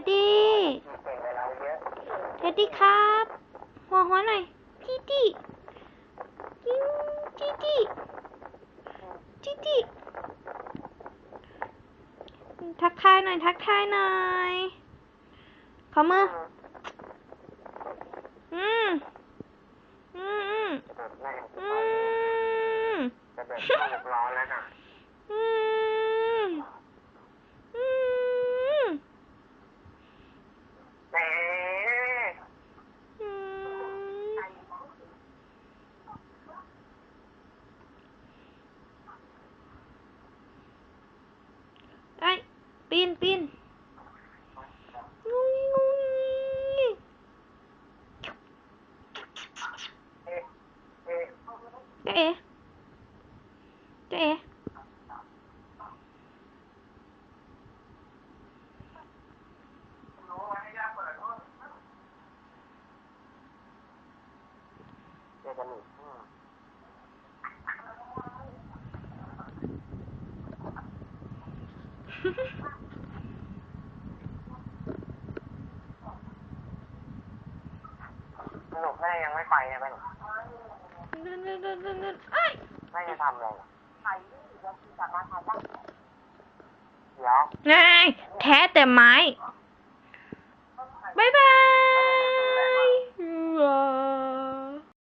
ดดี้เก่งกว่าเราเยอะเท็ดดี้ครับ หัวหัวหน่อยจี้จี้จิ้งจี้จี้จี้จี้ทักทายหน่อย ทักทายหน่อยขอมือ อืม อืม อืมกระโดดแม่ง อืม กระโดดเข้าหกล้อแล้วน่ะ อืม อืม แหม อืมไอ้ยปีนปีนงุ้ย หนุกแม่ยังไม่ไปนะแม่เดินเดินเดินนเดินไอ้ยแม่จะทำอะไรเดี๋ยวไงแท้แต่ไม้บายบาย